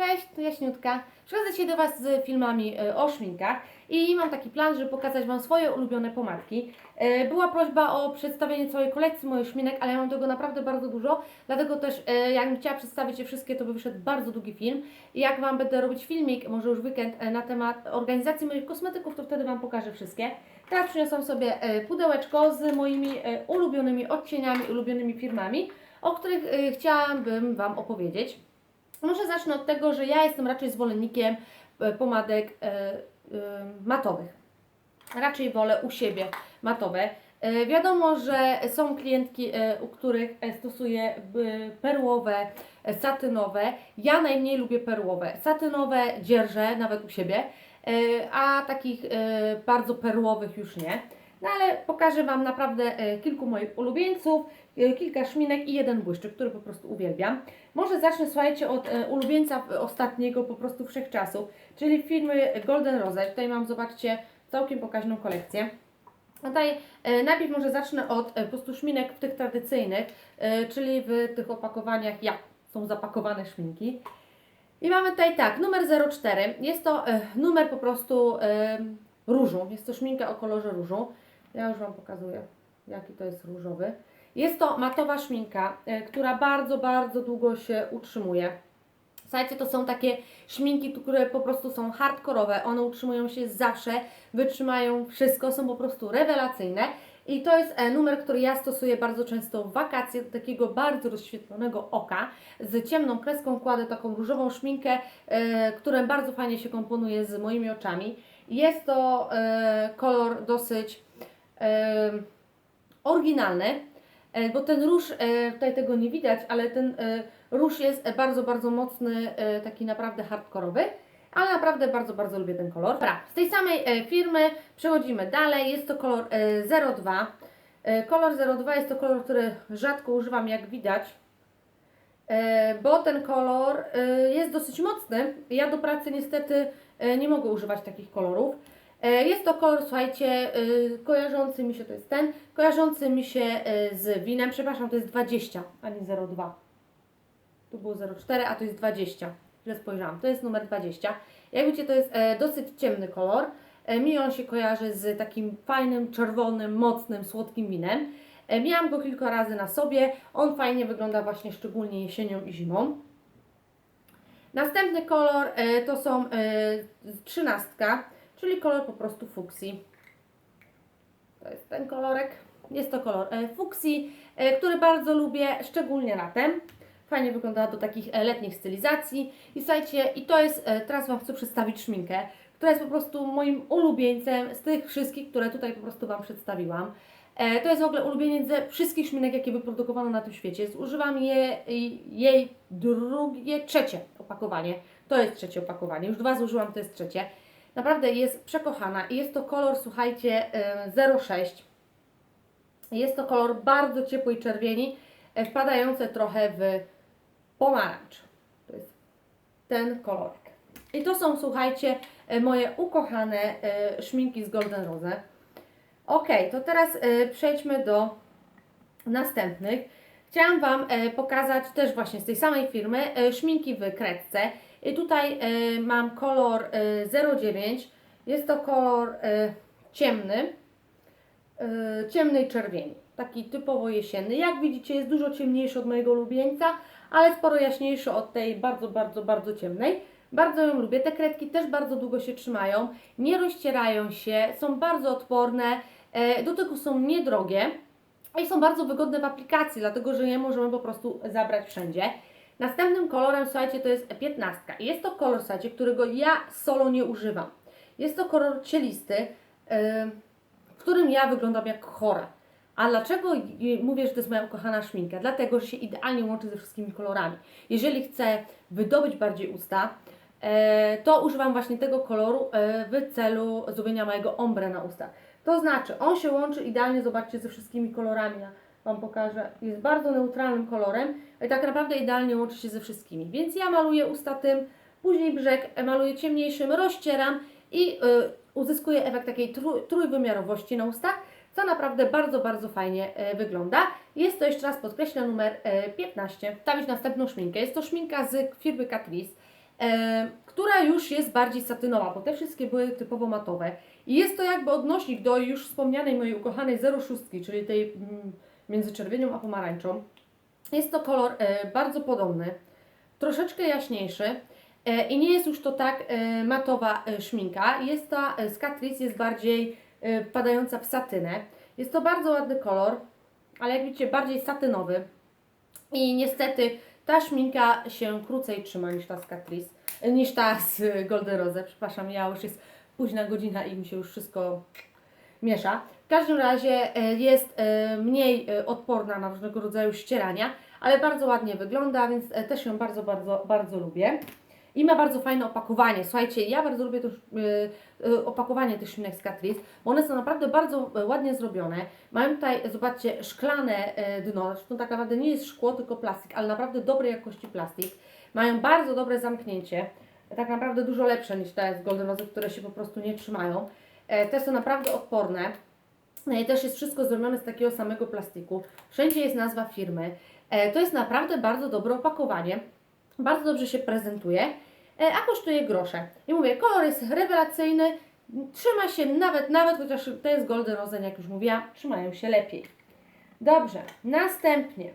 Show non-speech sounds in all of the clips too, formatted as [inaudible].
Cześć, to Jaśniutka. Przychodzę dzisiaj do Was z filmami e, o szminkach i mam taki plan, żeby pokazać Wam swoje ulubione pomadki. E, Była prośba o przedstawienie całej kolekcji moich szminek, ale ja mam tego naprawdę bardzo dużo, dlatego też e, jakbym chciała przedstawić je wszystkie, to by wyszedł bardzo długi film. Jak Wam będę robić filmik, może już weekend, na temat organizacji moich kosmetyków, to wtedy Wam pokażę wszystkie. Teraz przyniosłam sobie pudełeczko z moimi ulubionymi odcieniami, ulubionymi firmami, o których chciałabym Wam opowiedzieć. Może zacznę od tego, że ja jestem raczej zwolennikiem e, pomadek e, e, matowych. Raczej wolę u siebie matowe. Wiadomo, że są klientki, u których stosuję perłowe, satynowe. Ja najmniej lubię perłowe. Satynowe dzierżę nawet u siebie, a takich bardzo perłowych już nie. No ale pokażę Wam naprawdę kilku moich ulubieńców, kilka szminek i jeden błyszczyk, który po prostu uwielbiam. Może zacznę, słuchajcie, od e, ulubieńca e, ostatniego po prostu wszechczasów, czyli firmy Golden Rose. Tutaj mam, zobaczcie, całkiem pokaźną kolekcję. Tutaj e, najpierw może zacznę od e, po prostu szminek w tych tradycyjnych, e, czyli w tych opakowaniach, jak są zapakowane szminki. I mamy tutaj tak, numer 04. Jest to e, numer po prostu e, różu. Jest to szminka o kolorze różu. Ja już Wam pokazuję, jaki to jest różowy. Jest to matowa szminka, e, która bardzo, bardzo długo się utrzymuje. Słuchajcie, to są takie szminki, które po prostu są hardkorowe, one utrzymują się zawsze, wytrzymają wszystko, są po prostu rewelacyjne. I to jest e, numer, który ja stosuję bardzo często w wakacje, do takiego bardzo rozświetlonego oka. Z ciemną kreską kładę taką różową szminkę, e, która bardzo fajnie się komponuje z moimi oczami. Jest to kolor dosyć oryginalny, bo ten róż, e, tutaj tego nie widać, ale ten e, róż jest e, bardzo, bardzo mocny, e, taki naprawdę hardkorowy, ale naprawdę bardzo, bardzo lubię ten kolor. Dobra, z tej samej e, firmy przechodzimy dalej, jest to kolor e, 02. E, Kolor 02 jest to kolor, który rzadko używam, jak widać, e, bo ten kolor e, jest dosyć mocny. Ja do pracy niestety e, nie mogę używać takich kolorów. E, Jest to kolor, słuchajcie, e, kojarzący mi się, to jest ten, kojarzący mi się e, z winem, przepraszam, to jest 20, a nie 02. Tu było 04, a to jest 20. Źle spojrzałam. To jest numer 20. Jak widzicie, to jest dosyć ciemny kolor. Mi on się kojarzy z takim fajnym, czerwonym, mocnym, słodkim winem. Miałam go kilka razy na sobie. On fajnie wygląda właśnie szczególnie jesienią i zimą. Następny kolor to są trzynastka, czyli kolor po prostu fuksji. To jest ten kolorek. Jest to kolor e, fuksji, e, który bardzo lubię, szczególnie latem. Fajnie wygląda do takich e, letnich stylizacji. I słuchajcie, i to jest, teraz Wam chcę przedstawić szminkę, która jest po prostu moim ulubieńcem z tych wszystkich, które tutaj po prostu Wam przedstawiłam. To jest w ogóle ulubieniec ze wszystkich szminek, jakie wyprodukowano na tym świecie. Zużywam je, jej drugie, trzecie opakowanie. To jest trzecie opakowanie. Już dwa zużyłam, to jest trzecie. Naprawdę jest przekochana i jest to kolor, słuchajcie, e, 06. Jest to kolor bardzo ciepłej czerwieni, e, wpadające trochę w pomarańcz. To jest ten kolorek. I to są, słuchajcie, e, moje ukochane e, szminki z Golden Rose. Ok, to teraz przejdźmy do następnych. Chciałam Wam pokazać też właśnie z tej samej firmy szminki w kredce. I tutaj e, mam kolor e, 09. Jest to kolor e, ciemny, e, ciemnej czerwieni. Taki typowo jesienny. Jak widzicie jest dużo ciemniejszy od mojego ulubieńca, ale sporo jaśniejszy od tej bardzo, bardzo, bardzo ciemnej. Bardzo ją lubię. Te kredki też bardzo długo się trzymają, nie rozcierają się, są bardzo odporne, e, do tego są niedrogie i są bardzo wygodne w aplikacji, dlatego że je możemy po prostu zabrać wszędzie. Następnym kolorem, słuchajcie, to jest 15. I Jest to kolor, słuchajcie, którego ja solo nie używam. Jest to kolor cielisty, yy, w którym ja wyglądam jak chora. A dlaczego mówię, że to jest moja ukochana szminka? Dlatego, że się idealnie łączy ze wszystkimi kolorami. Jeżeli chcę wydobyć bardziej usta, e, to używam właśnie tego koloru e, w celu zrobienia mojego ombre na ustach. To znaczy, on się łączy idealnie, zobaczcie, ze wszystkimi kolorami. Wam pokażę. Jest bardzo neutralnym kolorem i tak naprawdę idealnie łączy się ze wszystkimi. Więc ja maluję usta tym, później brzeg e, maluję ciemniejszym, rozcieram i y, uzyskuję efekt takiej trój, trójwymiarowości na ustach, co naprawdę bardzo, bardzo fajnie e, wygląda. Jest to jeszcze raz podkreślę numer e, 15. Stawić następną szminkę. Jest to szminka z firmy Catrice. e, która już jest bardziej satynowa, bo te wszystkie były typowo matowe. I jest to jakby odnośnik do już wspomnianej mojej ukochanej 06, czyli tej mm, między czerwienią a pomarańczą. Jest to kolor e, bardzo podobny, troszeczkę jaśniejszy e, i nie jest już to tak e, matowa szminka. Jest ta z Catrice jest bardziej padająca w satynę. Jest to bardzo ładny kolor, ale jak widzicie bardziej satynowy. I niestety ta szminka się krócej trzyma niż ta z Catrice, niż ta z Golden Rose. Przepraszam, ja już jest późna godzina i mi się już wszystko miesza. Każdym razie e, jest e, mniej e, odporna na różnego rodzaju ścierania, ale bardzo ładnie wygląda, więc też ją bardzo, bardzo, bardzo lubię. I ma bardzo fajne opakowanie. Słuchajcie, ja bardzo lubię to opakowanie tych szminek z Catrice, bo one są naprawdę bardzo ładnie zrobione. Mają tutaj, zobaczcie, szklane dno, zresztą tak naprawdę nie jest szkło, tylko plastik, ale naprawdę dobrej jakości plastik. Mają bardzo dobre zamknięcie, tak naprawdę dużo lepsze niż te z Golden Rose, które się po prostu nie trzymają. Te są naprawdę odporne. No i też jest wszystko zrobione z takiego samego plastiku. Wszędzie jest nazwa firmy. E, To jest naprawdę bardzo dobre opakowanie. Bardzo dobrze się prezentuje, e, a kosztuje grosze. I mówię, kolor jest rewelacyjny, trzyma się nawet, nawet chociaż to jest Golden Rose, jak już mówiłam, trzymają się lepiej. Dobrze, następnie.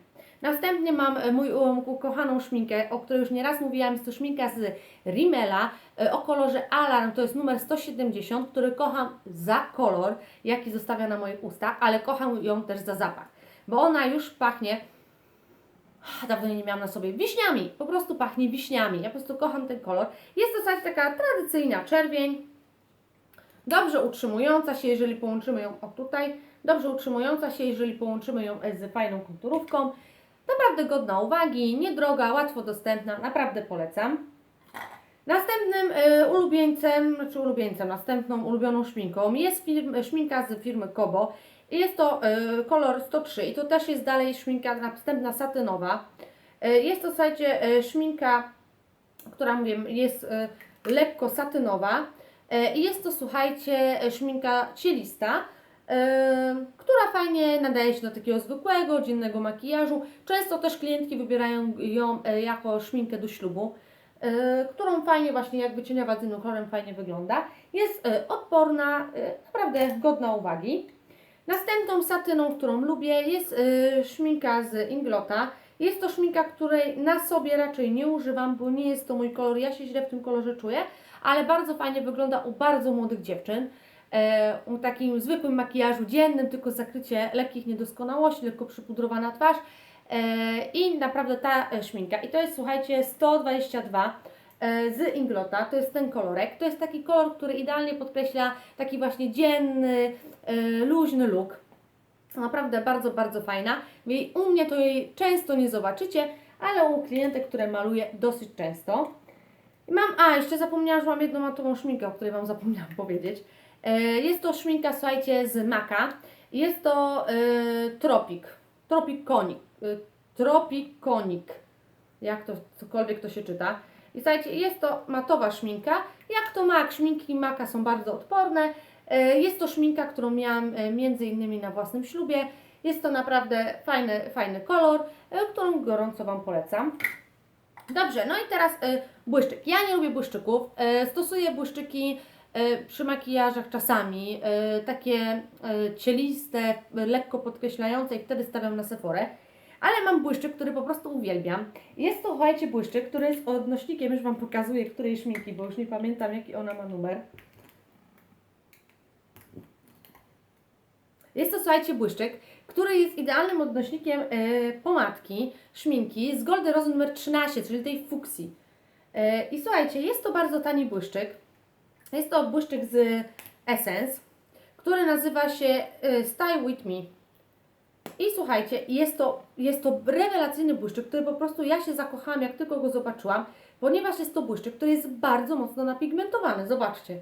Następnie mam e, mój ukochaną szminkę, o której już nieraz mówiłam. Jest to szminka z Rimmela e, o kolorze Alarm. To jest numer 170, który kocham za kolor, jaki zostawia na moich ustach, ale kocham ją też za zapach. Bo ona już pachnie, dawno jej nie miałam na sobie, wiśniami. Po prostu pachnie wiśniami. Ja po prostu kocham ten kolor. Jest to coś taka tradycyjna czerwień. Dobrze utrzymująca się, jeżeli połączymy ją o tutaj. Dobrze utrzymująca się, jeżeli połączymy ją z fajną konturówką. Naprawdę godna uwagi, niedroga, łatwo dostępna, naprawdę polecam. Następnym y, ulubieńcem, czy ulubieńcem, następną ulubioną szminką jest firm, szminka z firmy Kobo. Jest to y, kolor 103 i to też jest dalej szminka następna satynowa. Y, jest to, słuchajcie, y, szminka, która mówię, jest y, lekko satynowa. Y, I jest to, słuchajcie, szminka cielista, y, która fajnie nadaje się do takiego zwykłego, dziennego makijażu. Często też klientki wybierają ją y, jako szminkę do ślubu, y, którą fajnie właśnie jak wycieniować z innym kolorem fajnie wygląda. Jest y, odporna, naprawdę godna uwagi. Następną satyną, którą lubię jest szminka z Inglota. Jest to szminka, której na sobie raczej nie używam, bo nie jest to mój kolor, ja się źle w tym kolorze czuję, ale bardzo fajnie wygląda u bardzo młodych dziewczyn. E, u takim zwykłym makijażu dziennym, tylko zakrycie lekkich niedoskonałości, lekko przypudrowana twarz e, i naprawdę ta e, szminka. I to jest, słuchajcie, 122 e, z Inglota, to jest ten kolorek. To jest taki kolor, który idealnie podkreśla taki właśnie dzienny, e, luźny look. Naprawdę bardzo, bardzo fajna. U mnie to jej często nie zobaczycie, ale u klientek, które maluję dosyć często. Mam, a jeszcze zapomniałam, że mam jedną matową szminkę, o której Wam zapomniałam [laughs] powiedzieć. E, Jest to szminka, słuchajcie, z Maka. Jest to e, Tropik. Tropik Konik. E, Tropik Konik. Jak to, cokolwiek to się czyta. I słuchajcie, jest to matowa szminka. Jak to mak, szminki Maka są bardzo odporne. Jest to szminka, którą miałam między innymi na własnym ślubie. Jest to naprawdę fajny, fajny kolor, którą gorąco Wam polecam. Dobrze, no i teraz błyszczyk. Ja nie lubię błyszczyków. Stosuję błyszczyki przy makijażach czasami, y, takie y, cieliste, y, lekko podkreślające i wtedy stawiam na Sephorę. Ale mam błyszczyk, który po prostu uwielbiam. Jest to, słuchajcie, błyszczyk, który jest odnośnikiem, już Wam pokazuję, której szminki, bo już nie pamiętam, jaki ona ma numer. Jest to, słuchajcie, błyszczyk, który jest idealnym odnośnikiem e, pomadki, szminki z Golden Rose numer 13, czyli tej fuksji. E, I słuchajcie, jest to bardzo tani błyszczyk. Jest to błyszczyk z Essence, który nazywa się e, Style With Me. I słuchajcie, jest to, jest to rewelacyjny błyszczyk, który po prostu ja się zakochałam, jak tylko go zobaczyłam, ponieważ jest to błyszczyk, który jest bardzo mocno napigmentowany. Zobaczcie.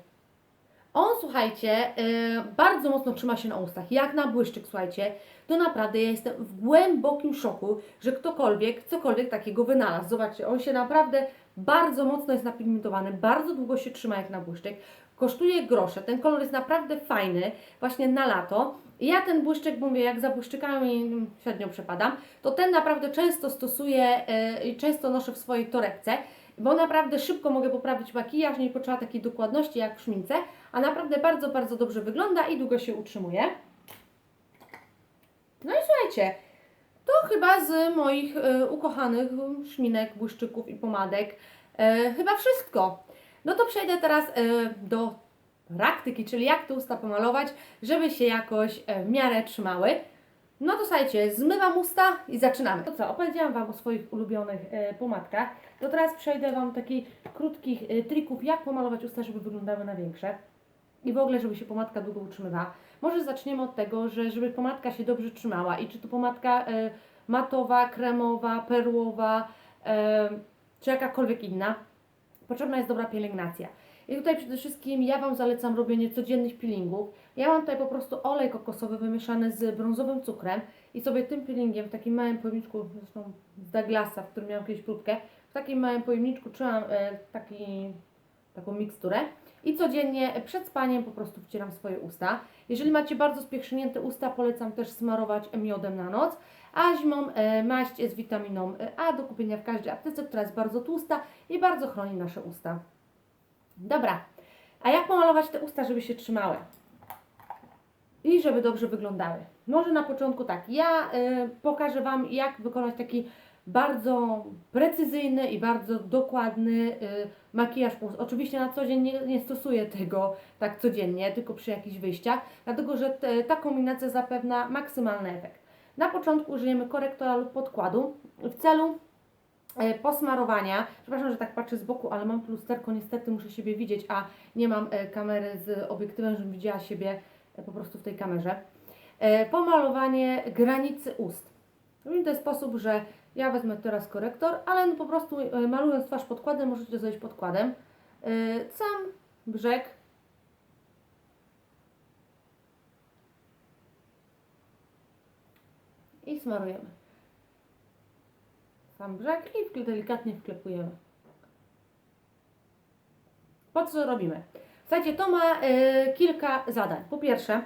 On, słuchajcie, y, bardzo mocno trzyma się na ustach, jak na błyszczyk, słuchajcie. To naprawdę ja jestem w głębokim szoku, że ktokolwiek cokolwiek takiego wynalazł. Zobaczcie, on się naprawdę bardzo mocno jest napigmentowany, bardzo długo się trzyma jak na błyszczyk. Kosztuje grosze, ten kolor jest naprawdę fajny, właśnie na lato. Ja ten błyszczyk, mówię, jak za błyszczykami średnio przepadam, to ten naprawdę często stosuję y, i często noszę w swojej torebce. bo naprawdę szybko mogę poprawić makijaż, nie potrzeba takiej dokładności jak w szmince, a naprawdę bardzo, bardzo dobrze wygląda i długo się utrzymuje. No i słuchajcie, to chyba z moich e, ukochanych szminek, błyszczyków i pomadek e, chyba wszystko. No to przejdę teraz e, do praktyki, czyli jak te usta pomalować, żeby się jakoś w miarę trzymały. No to słuchajcie, zmywam usta i zaczynamy. To co, opowiedziałam Wam o swoich ulubionych pomadkach. To teraz przejdę Wam takich krótkich trików, jak pomalować usta, żeby wyglądały na większe. I w ogóle, żeby się pomadka długo utrzymywała. Może zaczniemy od tego, że żeby pomadka się dobrze trzymała i czy to pomadka e, matowa, kremowa, perłowa, e, czy jakakolwiek inna, potrzebna jest dobra pielęgnacja. I tutaj przede wszystkim ja Wam zalecam robienie codziennych peelingów. Ja mam tutaj po prostu olej kokosowy wymieszany z brązowym cukrem i sobie tym peelingiem w takim małym pojemniczku, zresztą z Douglasa, w którym miałam kiedyś próbkę, w takim małym pojemniczku trzymam e, taki, taką miksturę i codziennie przed spaniem po prostu wcieram swoje usta. Jeżeli macie bardzo spiechrznięte usta, polecam też smarować miodem na noc, a zimą e, maść z witaminą e, A do kupienia w każdej aptece, która jest bardzo tłusta i bardzo chroni nasze usta. Dobra, a jak pomalować te usta, żeby się trzymały? I żeby dobrze wyglądały? Może na początku tak, ja y, pokażę Wam jak wykonać taki bardzo precyzyjny i bardzo dokładny y, makijaż. Oczywiście na co dzień nie, nie stosuję tego tak codziennie, tylko przy jakichś wyjściach, dlatego że te, ta kombinacja zapewnia maksymalny efekt. Na początku użyjemy korektora lub podkładu w celu e, posmarowania. Przepraszam, że tak patrzę z boku, ale mam tu lusterko, niestety muszę siebie widzieć, a nie mam e, kamery z obiektywem, żebym widziała siebie e, po prostu w tej kamerze. Pomalowanie granicy ust. W ten sposób, że ja wezmę teraz korektor, ale no po prostu e, malując twarz podkładem, możecie zrobić podkładem. E, Sam brzeg i smarujemy. Sam brzeg i delikatnie wklepujemy. Po co robimy? Słuchajcie, to ma e, kilka zadań. Po pierwsze,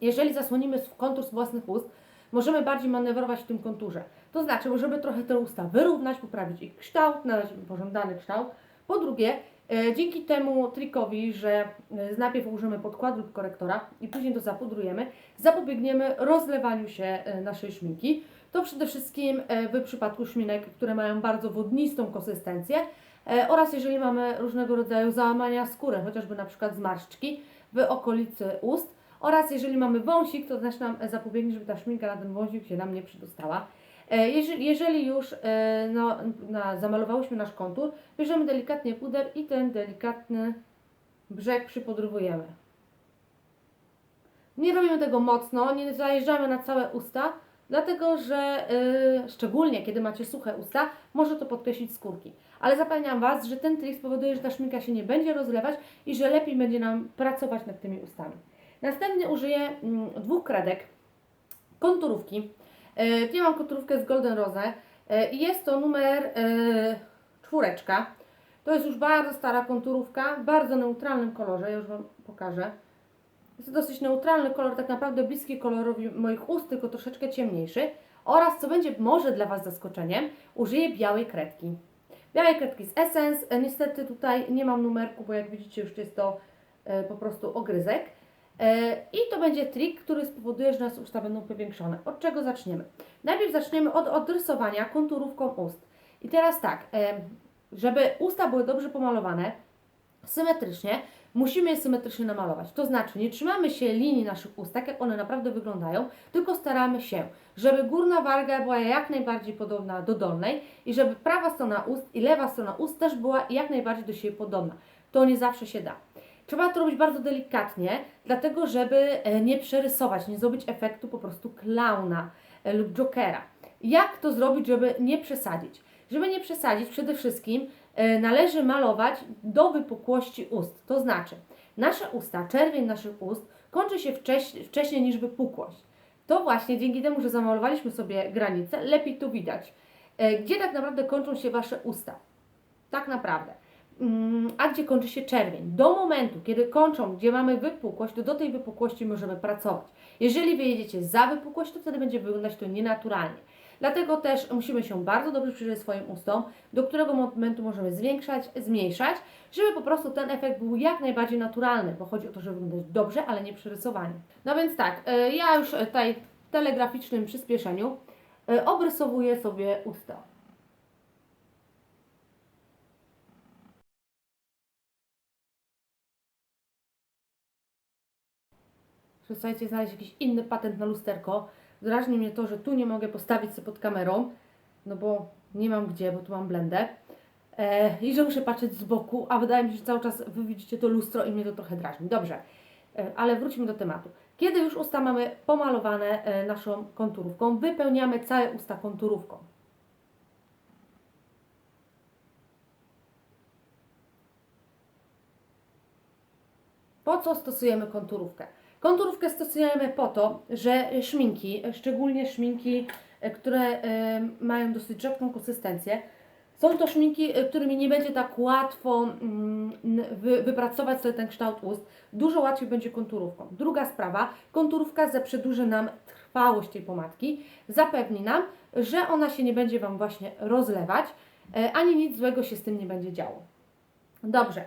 jeżeli zasłonimy kontur z własnych ust, możemy bardziej manewrować w tym konturze. To znaczy, możemy trochę te usta wyrównać, poprawić ich kształt, nadać im pożądany kształt. Po drugie, e, dzięki temu trikowi, że e, najpierw użyjemy podkładu lub korektora i później to zapudrujemy, zapobiegniemy rozlewaniu się e, naszej szminki. To przede wszystkim w przypadku szminek, które mają bardzo wodnistą konsystencję oraz jeżeli mamy różnego rodzaju załamania skóry, chociażby na przykład zmarszczki w okolicy ust oraz jeżeli mamy wąsik, to też nam zapobiegnie, żeby ta szminka na ten wąsik się nam nie przydostała. E, Jeżeli, jeżeli już e, no, na, zamalowałyśmy nasz kontur, bierzemy delikatnie puder i ten delikatny brzeg przypudrowujemy. Nie robimy tego mocno, nie zajeżdżamy na całe usta, dlatego że y, szczególnie kiedy macie suche usta, może to podkreślić skórki. Ale zapewniam Was, że ten trik spowoduje, że ta szminka się nie będzie rozlewać i że lepiej będzie nam pracować nad tymi ustami. Następnie użyję mm, dwóch kredek konturówki. E, Ja mam konturówkę z Golden Rose e, i jest to numer e, czwóreczka. To jest już bardzo stara konturówka, w bardzo neutralnym kolorze, ja już Wam pokażę. Jest to dosyć neutralny kolor, tak naprawdę bliski kolorowi moich ust, tylko troszeczkę ciemniejszy. Oraz, co będzie może dla Was zaskoczeniem, użyję białej kredki. Białej kredki z Essence. E, Niestety tutaj nie mam numerku, bo jak widzicie już jest to e, po prostu ogryzek. E, I to będzie trik, który spowoduje, że nasze usta będą powiększone. Od czego zaczniemy? Najpierw zaczniemy od odrysowania konturówką ust. I teraz tak, e, żeby usta były dobrze pomalowane, symetrycznie, musimy je symetrycznie namalować. To znaczy, nie trzymamy się linii naszych ust, tak jak one naprawdę wyglądają, tylko staramy się, żeby górna warga była jak najbardziej podobna do dolnej i żeby prawa strona ust i lewa strona ust też była jak najbardziej do siebie podobna. To nie zawsze się da. Trzeba to robić bardzo delikatnie, dlatego żeby e, nie przerysować, nie zrobić efektu po prostu klauna e, lub jokera. Jak to zrobić, żeby nie przesadzić? Żeby nie przesadzić, przede wszystkim e, należy malować do wypukłości ust. To znaczy, nasze usta, czerwień naszych ust kończy się wcześ, wcześniej niż wypukłość. To właśnie dzięki temu, że zamalowaliśmy sobie granice, lepiej to widać. Gdzie tak naprawdę kończą się Wasze usta? Tak naprawdę. Mm, A gdzie kończy się czerwień? Do momentu, kiedy kończą, gdzie mamy wypukłość, to do tej wypukłości możemy pracować. Jeżeli wyjedziecie za wypukłość, to wtedy będzie wyglądać to nienaturalnie. Dlatego też musimy się bardzo dobrze przyjrzeć swoim ustom, do którego momentu możemy zwiększać, zmniejszać, żeby po prostu ten efekt był jak najbardziej naturalny, bo chodzi o to, żeby wyglądać dobrze, ale nie przerysowanie. No więc tak, e, ja już tutaj w telegraficznym przyspieszeniu e, obrysowuję sobie usta. Słuchajcie, znaleźć jakiś inny patent na lusterko. Drażni mnie to, że tu nie mogę postawić sobie pod kamerą, no bo nie mam gdzie, bo tu mam blendę. E, I że muszę patrzeć z boku, a wydaje mi się, że cały czas wy widzicie to lustro i mnie to trochę drażni. Dobrze, e, ale wróćmy do tematu. Kiedy już usta mamy pomalowane e, naszą konturówką, wypełniamy całe usta konturówką. Po co stosujemy konturówkę? Konturówkę stosujemy po to, że szminki, szczególnie szminki, e, które e, mają dosyć rzadką konsystencję, są to szminki, e, którymi nie będzie tak łatwo mm, wypracować sobie ten kształt ust. Dużo łatwiej będzie konturówką. Druga sprawa, konturówka zaprzedłuży nam trwałość tej pomadki, zapewni nam, że ona się nie będzie Wam właśnie rozlewać, ani nic złego się z tym nie będzie działo. Dobrze.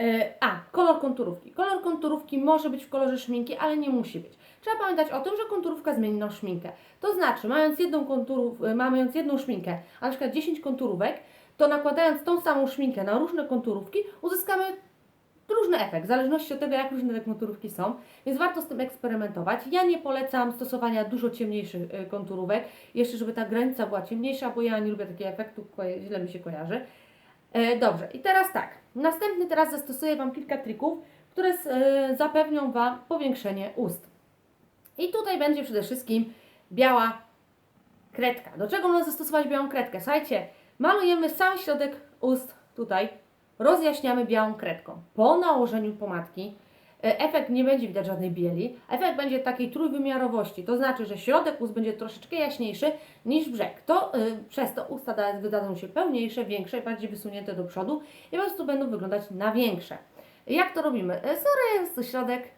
E, A, kolor konturówki. Kolor konturówki może być w kolorze szminki, ale nie musi być. Trzeba pamiętać o tym, że konturówka zmieni nam szminkę. To znaczy, mając jedną, konturów, e, mając jedną szminkę, a na przykład 10 konturówek, to nakładając tą samą szminkę na różne konturówki, uzyskamy różny efekt, w zależności od tego, jak różne te konturówki są, więc warto z tym eksperymentować. Ja nie polecam stosowania dużo ciemniejszych e, konturówek, jeszcze żeby ta granica była ciemniejsza, bo ja nie lubię takiego efektu, źle mi się kojarzy. Dobrze, i teraz tak. Następny teraz zastosuję Wam kilka trików, które e, zapewnią Wam powiększenie ust. I tutaj będzie przede wszystkim biała kredka. Do czego można zastosować białą kredkę? Słuchajcie, malujemy sam środek ust tutaj, rozjaśniamy białą kredką. Po nałożeniu pomadki efekt nie będzie widać żadnej bieli, efekt będzie takiej trójwymiarowości, to znaczy, że środek ust będzie troszeczkę jaśniejszy niż brzeg. To y, przez to usta da- wydadzą się pełniejsze, większe, bardziej wysunięte do przodu i po prostu będą wyglądać na większe. Jak to robimy? E, Sorry, jest środek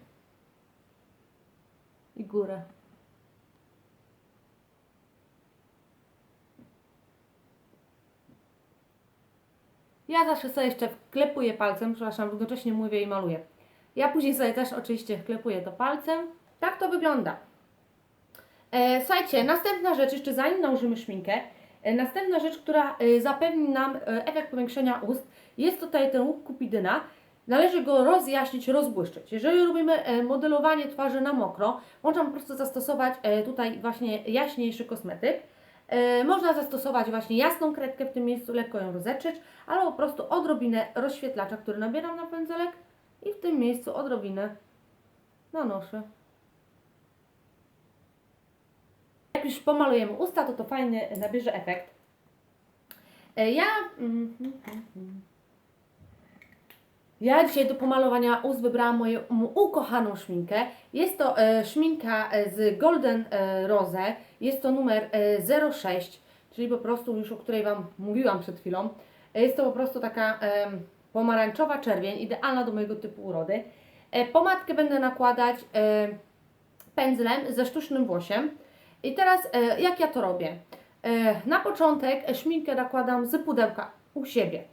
i górę. Ja zawsze sobie jeszcze wklepuję palcem, przepraszam, równocześnie mówię i maluję. Ja później sobie też oczywiście wklepuję to palcem. Tak to wygląda. E, słuchajcie, następna rzecz, jeszcze zanim nałożymy szminkę, e, następna rzecz, która e, zapewni nam e, efekt powiększenia ust, jest tutaj ten łuk kupidyna. Należy go rozjaśnić, rozbłyszczyć. Jeżeli robimy e, modelowanie twarzy na mokro, można po prostu zastosować e, tutaj właśnie jaśniejszy kosmetyk. E, Można zastosować właśnie jasną kredkę w tym miejscu, lekko ją rozetrzeć, albo po prostu odrobinę rozświetlacza, który nabieram na pędzelek i w tym miejscu odrobinę nanoszę. Jak już pomalujemy usta, to to fajnie nabierze efekt. E, Ja... mm. Ja dzisiaj do pomalowania ust wybrałam moją ukochaną szminkę. Jest to e, szminka e, z Golden Rose. Jest to numer e, 06, czyli po prostu już o której Wam mówiłam przed chwilą. Jest to po prostu taka pomarańczowa czerwień, idealna do mojego typu urody. E, pomadkę będę nakładać e, pędzlem ze sztucznym włosiem. I teraz e, jak ja to robię? Na początek szminkę nakładam z pudełka u siebie.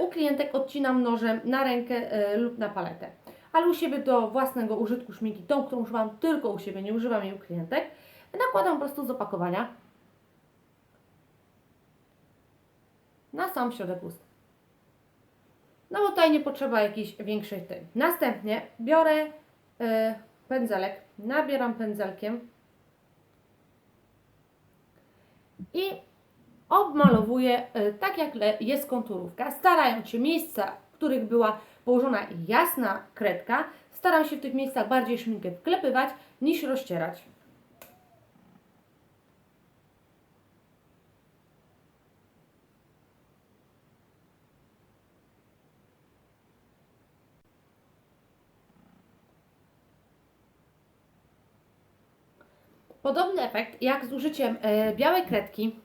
U klientek odcinam nożem na rękę lub na paletę. Ale u siebie do własnego użytku szminki, tą, którą używam tylko u siebie, nie używam jej u klientek, nakładam po prostu z opakowania na sam środek ust. No bo tutaj nie potrzeba jakiejś większej tej. Następnie biorę e, pędzelek, nabieram pędzelkiem i obmalowuję e, tak jak jest konturówka, starając się miejsca, w których była położona jasna kredka, staram się w tych miejscach bardziej szminkę wklepywać niż rozcierać. Podobny efekt jak z użyciem e, białej kredki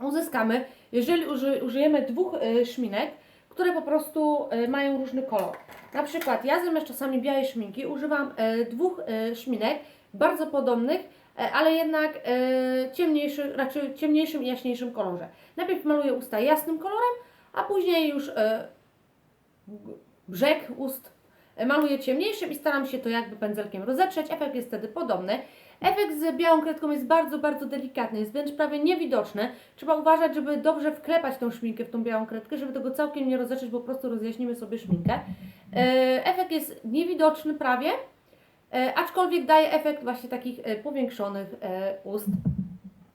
uzyskamy, jeżeli uży, użyjemy dwóch e, szminek, które po prostu e, mają różny kolor. Na przykład ja zamiast czasami białej szminki używam dwóch szminek bardzo podobnych, ale jednak ciemniejszy, raczej ciemniejszym i jaśniejszym kolorze. Najpierw maluję usta jasnym kolorem, a później już brzeg ust maluję ciemniejszym i staram się to jakby pędzelkiem rozetrzeć. Efekt jest wtedy podobny. Efekt z białą kredką jest bardzo, bardzo delikatny, jest wręcz prawie niewidoczny. Trzeba uważać, żeby dobrze wklepać tą szminkę w tą białą kredkę, żeby tego całkiem nie rozetrzeć, bo po prostu rozjaśnimy sobie szminkę. E, Efekt jest niewidoczny prawie, e, aczkolwiek daje efekt właśnie takich e, powiększonych ust.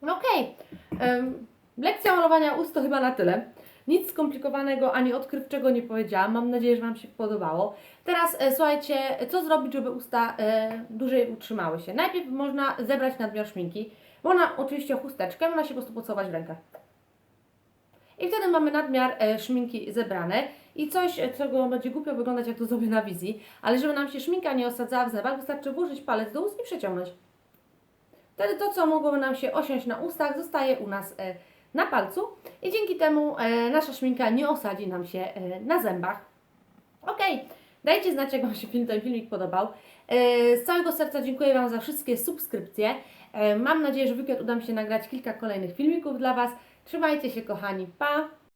No Okej, Em, lekcja malowania ust to chyba na tyle. Nic skomplikowanego ani odkrywczego nie powiedziałam. Mam nadzieję, że Wam się podobało. Teraz e, słuchajcie, co zrobić, żeby usta e, dłużej utrzymały się. Najpierw można zebrać nadmiar szminki. Można oczywiście chusteczkę, można się po prostu pocałować w rękę. I wtedy mamy nadmiar e, szminki zebrane i coś, e, czego będzie głupio wyglądać, jak to zrobię na wizji, ale żeby nam się szminka nie osadzała w zębach, wystarczy włożyć palec do ust i przeciągnąć. Wtedy to, co mogłoby nam się osiąść na ustach, zostaje u nas e, na palcu i dzięki temu e, nasza szminka nie osadzi nam się e, na zębach. Ok, dajcie znać, jak Wam się film, ten filmik podobał. E, z całego serca dziękuję Wam za wszystkie subskrypcje. Mam nadzieję, że w weekend uda mi się nagrać kilka kolejnych filmików dla Was. Trzymajcie się, kochani. Pa!